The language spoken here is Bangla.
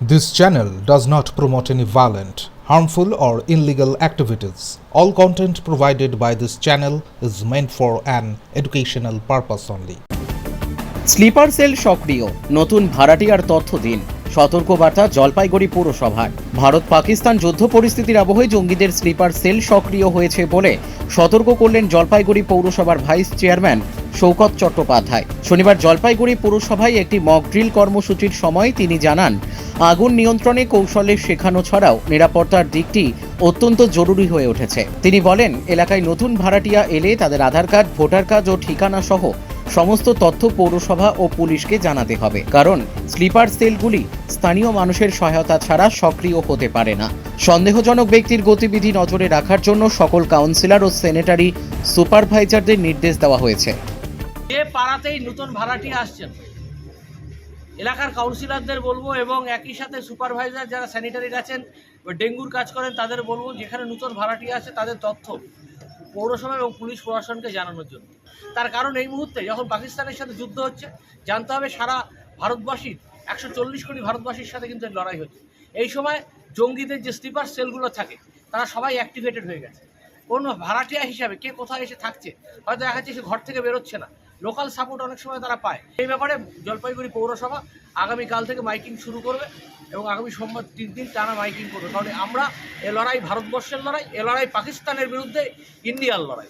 This channel does not promote any violent, harmful, or illegal activities. All content provided by this channel is meant for an educational purpose only. Sleeper cell সক্রিয় নতুন ভাড়াটিয়ার তথ্য দিন সতর্কবার্তা জলপাইগুড়ি পৌরসভার ভারত পাকিস্তান যুদ্ধ পরিস্থিতির আবহে জঙ্গিদের স্লিপার সেল সক্রিয় হয়েছে বলে সতর্ক করলেন জলপাইগুড়ি পৌরসভার ভাইস চেয়ারম্যান শৌকত চট্টোপাধ্যায় শনিবার জলপাইগুড়ি পৌরসভায় একটি মক ড্রিল কর্মসূচির সময় তিনি জানান আগুন নিয়ন্ত্রণে কৌশলে শেখানো ছাড়াও নিরাপত্তার দিকটি অত্যন্ত জরুরি হয়ে উঠেছে। তিনি বলেন, এলাকায় নতুন ভাড়াটিয়া এলে তাদের আধার কার্ড, ভোটার কার্ড ও ঠিকানা সহ সমস্ত তথ্য পৌরসভা ও পুলিশকে জানাতে হবে। কারণ, স্লিপার সেলগুলি স্থানীয় মানুষের সহায়তা ছাড়া সক্রিয় হতে পারে না। সন্দেহজনক ব্যক্তির গতিবিধি নজরে রাখার জন্য সকল কাউন্সিলর ও সেনেটারি সুপারভাইজারদের নির্দেশ দেওয়া হয়েছে। যে পাড়াতেই নতুন ভাড়াটি আসছেন এলাকার কাউন্সিলরদের বলব এবং একই সাথে সুপারভাইজার যারা স্যানিটারি আছেন, ডেঙ্গুর কাজ করেন, তাদের বলব যেখানে নূতন ভাড়াটি আছে, তাদের তথ্য পৌরসভা এবং পুলিশ প্রশাসনকে জানানোর জন্য। তার কারণ এই মুহূর্তে যখন পাকিস্তানের সাথে যুদ্ধ হচ্ছে, জানতে হবে সারা ভারতবাসীর, একশো চল্লিশ কোটি ভারতবাসীর সাথে কিন্তু লড়াই হচ্ছে। এই সময় জঙ্গিদের যে স্লিপার সেলগুলো থাকে, তারা সবাই অ্যাক্টিভেটেড হয়ে গেছে। কোন ভাড়াটিয়া হিসাবে কে কোথায় এসে থাকছে, হয়তো দেখা যাচ্ছে সে ঘর থেকে বেরোচ্ছে না। লোকাল সাপোর্ট অনেক সময় তারা পায়। এই ব্যাপারে জলপাইগুড়ি পৌরসভা আগামীকাল থেকে মাইকিং শুরু করবে এবং আগামী সোমবার তিন দিন টানা মাইকিং করবে। কারণ আমরা এ লড়াই, ভারতবর্ষের লড়াই, এ লড়াই পাকিস্তানের বিরুদ্ধে, ইন্ডিয়ার লড়াই।